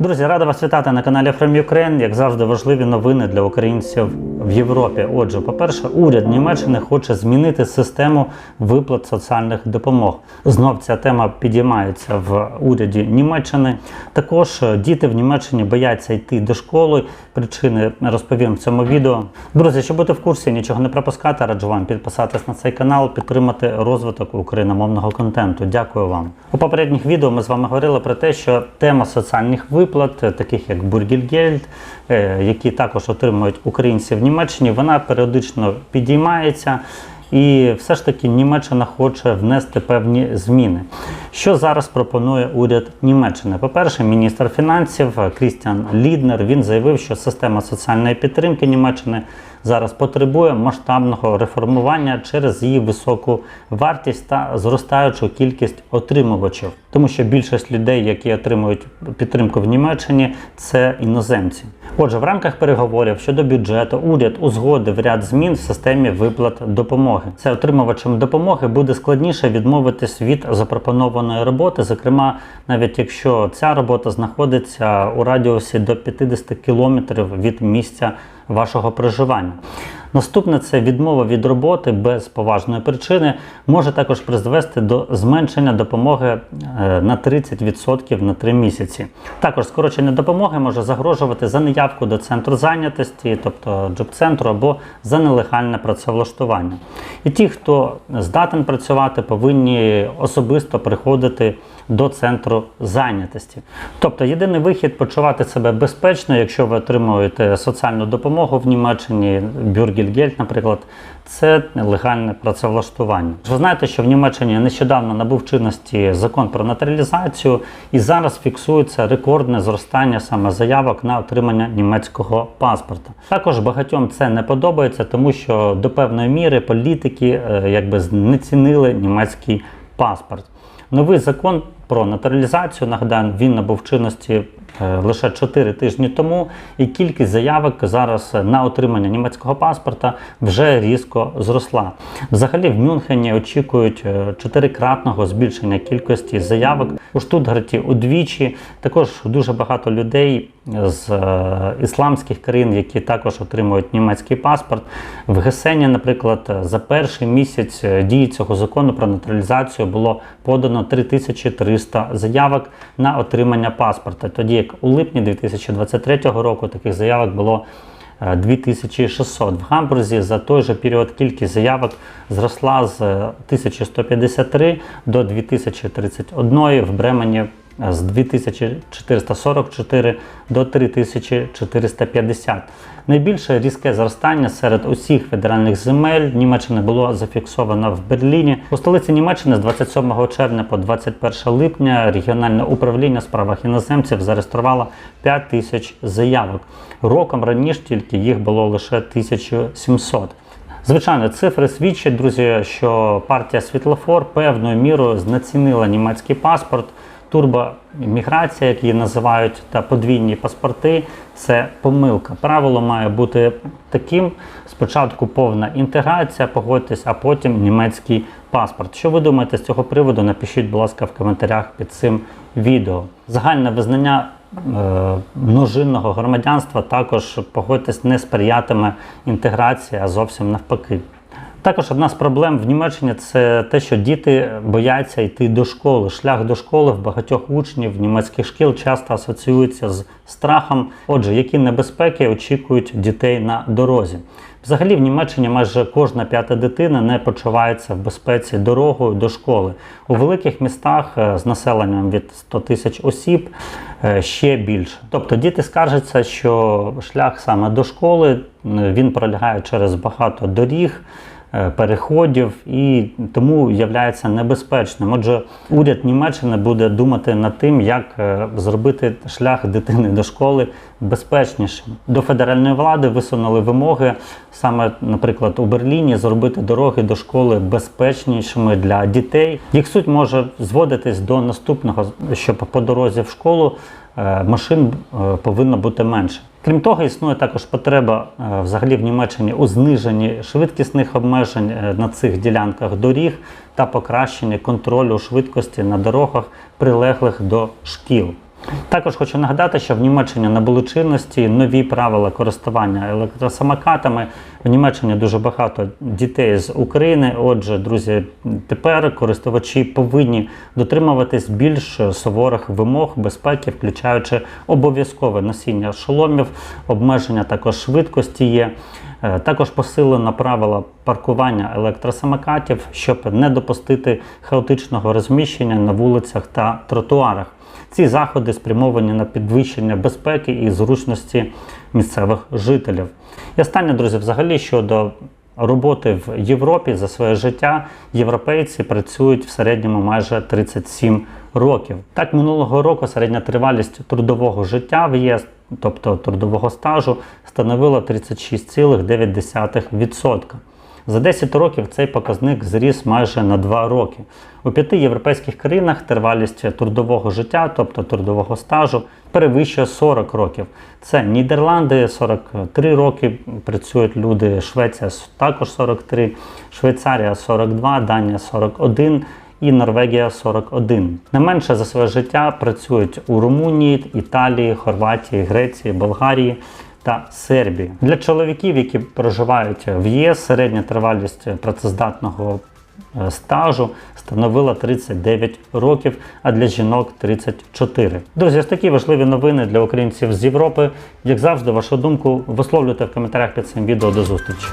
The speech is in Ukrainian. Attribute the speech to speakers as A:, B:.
A: Друзі, рада вас вітати на каналі From Ukraine. Як завжди, важливі новини для українців в Європі. Отже, по-перше, уряд Німеччини хоче змінити систему виплат соціальних допомог. Знов ця тема підіймається в уряді Німеччини. Також е, діти в Німеччині бояться йти до школи. Причини розповім в цьому відео. Друзі, щоб бути в курсі, нічого не пропускати, раджу вам підписатись на цей канал, підтримати розвиток україномовного контенту. Дякую вам. У попередніх відео ми з вами говорили про те, що тема соціальних виплат, е, таких як Бургільгельд, е, які також отримують українці в Німеччині, вона періодично підіймається. І все ж таки Німеччина хоче внести певні зміни. Що зараз пропонує уряд Німеччини? По-перше, міністр фінансів Крістіан Ліднер він заявив, що система соціальної підтримки Німеччини зараз потребує масштабного реформування через її високу вартість та зростаючу кількість отримувачів, тому що більшість людей, які отримують підтримку в Німеччині, це іноземці. Отже, в рамках переговорів щодо бюджету уряд узгодив ряд змін в системі виплат допомоги. Це отримувачам допомоги буде складніше відмовитись від запропонованої роботи, зокрема, навіть якщо ця робота знаходиться у радіусі до 50 кілометрів від місця вашого проживання. Наступне це відмова від роботи без поважної причини може також призвести до зменшення допомоги е, на 30% на 3 місяці. Також скорочення допомоги може загрожувати за неявку до центру зайнятості, тобто джоб-центру або за нелегальне працевлаштування. І ті, хто здатен працювати, повинні особисто приходити до центру зайнятості. Тобто єдиний вихід почувати себе безпечно, якщо ви отримуєте соціальну допомогу в Німеччині, Бюргельгельд, наприклад, це легальне працевлаштування. Ви знаєте, що в Німеччині нещодавно набув чинності закон про натуралізацію, і зараз фіксується рекордне зростання саме заявок на отримання німецького паспорта. Також багатьом це не подобається, тому що до певної міри політики е, якби знецінили німецький паспорт. Новий закон про натуралізацію, нагадаю, він набув чинності лише 4 тижні тому, і кількість заявок зараз на отримання німецького паспорта вже різко зросла. Взагалі в Мюнхені очікують е, чотирикратного збільшення кількості заявок у Штутгарті удвічі. Також дуже багато людей з е, ісламських країн, які також отримують німецький паспорт. В Гесені, наприклад, за перший місяць дії цього закону про натуралізацію було подано 3300 заявок на отримання паспорта. Тоді як у липні 2023 року таких заявок було е, 2600. В Гамбурзі за той же період кількість заявок зросла з 1153 до 2031, в Бремені з 2444 до 3450. Найбільше різке зростання серед усіх федеральних земель Німеччини було зафіксовано в Берліні. У столиці Німеччини з 27 червня по 21 липня регіональне управління справах іноземців зареєструвало 5 тисяч заявок. Роком раніше тільки їх було лише 1700. Звичайно, цифри свідчать, друзі, що партія Світлофор певною мірою знецінила німецький паспорт. Турбоміграція, як її називають, та подвійні паспорти це помилка. Правило має бути таким: спочатку повна інтеграція, погодьтесь, а потім німецький паспорт. Що ви думаєте з цього приводу? Напишіть, будь ласка, в коментарях під цим відео. Загальне визнання. е, Множинного громадянства також погодьтесь не сприятиме інтеграції, а зовсім навпаки. Також одна з проблем в Німеччині це те, що діти бояться йти до школи. Шлях до школи в багатьох учнів німецьких шкіл часто асоціюється з страхом. Отже, які небезпеки очікують дітей на дорозі? Взагалі, в Німеччині майже кожна п'ята дитина не почувається в безпеці дорогою до школи. У великих містах е, з населенням від 100 тисяч осіб е, ще більше. Тобто діти скаржаться, що шлях саме до школи він пролягає через багато доріг. Е, Переходів і тому є небезпечним. Отже, уряд Німеччини буде думати над тим, як е, зробити шлях дитини до школи безпечнішим. До федеральної влади висунули вимоги саме, наприклад, у Берліні зробити дороги до школи безпечнішими для дітей. Їх суть може зводитись до наступного, щоб по дорозі в школу е, машин повинно бути менше. Крім того, існує також потреба е, взагалі в Німеччині у зниженні швидкісних обмежень е, на цих ділянках доріг та покращенні контролю швидкості на дорогах, прилеглих до шкіл. Також хочу нагадати, що в Німеччині набули чинності нові правила користування електросамокатами. В Німеччині дуже багато дітей з України. Отже, друзі, тепер користувачі повинні дотримуватись більш суворих вимог безпеки, включаючи обов'язкове носіння шоломів, обмеження також швидкості є. Е, Також посилено правила паркування електросамокатів, щоб не допустити хаотичного розміщення на вулицях та тротуарах. Ці заходи спрямовані на підвищення безпеки і зручності місцевих жителів. І останнє, друзі, взагалі щодо роботи в Європі за своє життя європейці працюють в середньому майже 37 років. Так, минулого року середня тривалість трудового життя в ЄС, тобто трудового стажу, становила 36,9%. За 10 років цей показник зріс майже на 2 роки. У п'яти європейських країнах тривалість трудового життя, тобто трудового стажу, перевищує 40 років. Це Нідерланди 43 роки працюють люди, Швеція також 43, Швейцарія 42, Данія 41 і Норвегія 41. Не менше за своє життя працюють у Румунії, Італії, Хорватії, Греції, Болгарії та Сербії. Для чоловіків, які проживають в ЄС, середня тривалість працездатного е, стажу становила 39 років, а для жінок 34. Друзі, ось такі важливі новини для українців з Європи. Як завжди, вашу думку висловлюйте в коментарях під цим відео. До зустрічі.